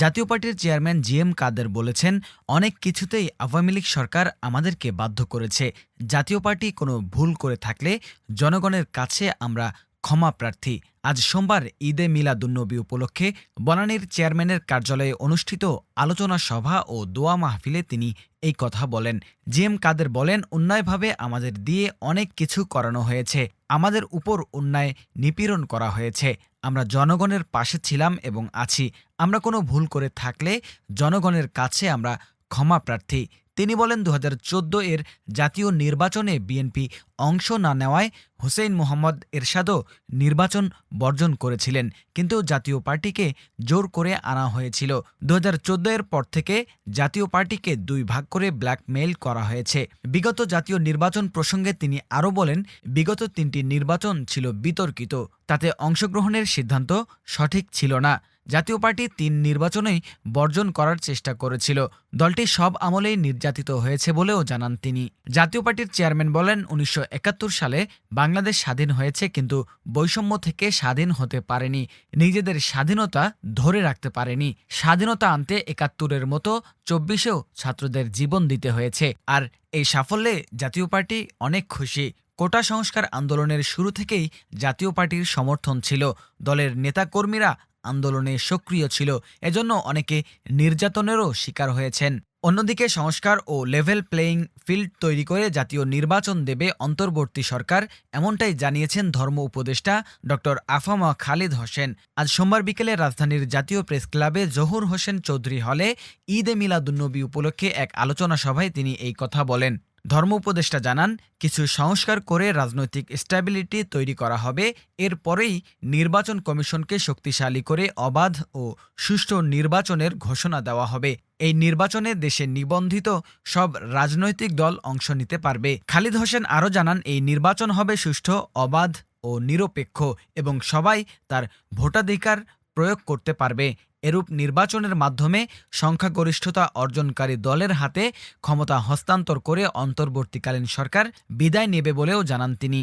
জাতীয় পার্টির chairman G M কাদের বলেছেন, অনেক কিছুতেই আওয়ামী লীগ সরকার আমাদেরকে বাধ্য করেছে। জাতীয় পার্টি কোনো ভুল করে থাকলে জনগণের কাছে আমরা ক্ষমা প্রার্থী। আজ সোমবার ঈদে মিলাদুন্নবী উপলক্ষে বনানীর চেয়ারম্যানের কার্যালয়ে অনুষ্ঠিত আলোচনা সভা ও দোয়া মাহফিলে তিনি এই কথা বলেন। জি এম কাদের বলেন, অন্যায়ভাবে আমাদের দিয়ে অনেক কিছু করানো হয়েছে। আমাদের উপর অন্যায় নিপীড়ন করা হয়েছে। আমরা জনগণের পাশে ছিলাম এবং আছি। আমরা কোনো ভুল করে থাকলে জনগণের কাছে আমরা ক্ষমা প্রার্থী তিনি বলেন দু হাজার চোদ্দ এর জাতীয় নির্বাচনে বিএনপি অংশ না নেওয়ায় হুসেইন মোহাম্মদ এরশাদও নির্বাচন বর্জন করেছিলেন, কিন্তু জাতীয় পার্টিকে জোর করে আনা হয়েছিল। দু হাজার চোদ্দ এর পর থেকে জাতীয় পার্টিকে দুই ভাগ করে ব্ল্যাকমেইল করা হয়েছে। বিগত জাতীয় নির্বাচন প্রসঙ্গে তিনি আরও বলেন, বিগত তিনটি নির্বাচন ছিল বিতর্কিত, তাতে অংশগ্রহণের সিদ্ধান্ত সঠিক ছিল না। জাতীয় পার্টি তিন নির্বাচনেই বর্জন করার চেষ্টা করেছিল। দলটি সব আমলেই নির্যাতিত হয়েছে বলেও জানান তিনি। জাতীয় পার্টির চেয়ারম্যান বলেন, উনিশশো একাত্তর সালে বাংলাদেশ স্বাধীন হয়েছে কিন্তু বৈষম্য থেকে স্বাধীন হতে পারেনি। নিজেদের স্বাধীনতা ধরে রাখতে পারেনি। স্বাধীনতা আনতে একাত্তরের মতো চব্বিশেও ছাত্রদের জীবন দিতে হয়েছে। আর এই সাফল্যে জাতীয় পার্টি অনেক খুশি। কোটা সংস্কার আন্দোলনের শুরু থেকেই জাতীয় পার্টির সমর্থন ছিল। দলের নেতাকর্মীরা আন্দোলনে সক্রিয় ছিল। এজন্য অনেকে নির্যাতনেরও শিকার হয়েছেন। অন্যদিকে সংস্কার ও লেভেল প্লেয়িং ফিল্ড তৈরি করে জাতীয় নির্বাচন দেবে অন্তর্বর্তী সরকার, এমনটাই জানিয়েছেন ধর্ম উপদেষ্টা ড আফামা খালিদ হোসেন। আজ সোমবার বিকেলে রাজধানীর জাতীয় প্রেস ক্লাবে জহুর হোসেন চৌধুরী হলে ঈদ মিলাদুন্নবী উপলক্ষে এক আলোচনা সভায় তিনি এই কথা বলেন। ধর্ম উপদেষ্টা জানান, কিছু সংস্কার করে রাজনৈতিক স্ট্যাবিলিটি তৈরি করা হবে এরপরেই নির্বাচন কমিশনকে শক্তিশালী করে অবাধ ও সুষ্ঠু নির্বাচনের ঘোষণা দেওয়া হবে। এই নির্বাচনে দেশে নিবন্ধিত সব রাজনৈতিক দল অংশ নিতে পারবে। খালিদ হোসেন আরও জানান, এই নির্বাচন হবে সুষ্ঠু, অবাধ ও নিরপেক্ষ এবং সবাই তার ভোটাধিকার প্রয়োগ করতে পারবে। এরূপ নির্বাচনের মাধ্যমে সংখ্যাগরিষ্ঠতা অর্জনকারী দলের হাতে ক্ষমতা হস্তান্তর করে অন্তর্বর্তীকালীন সরকার বিদায় নেবে বলেও জানান তিনি।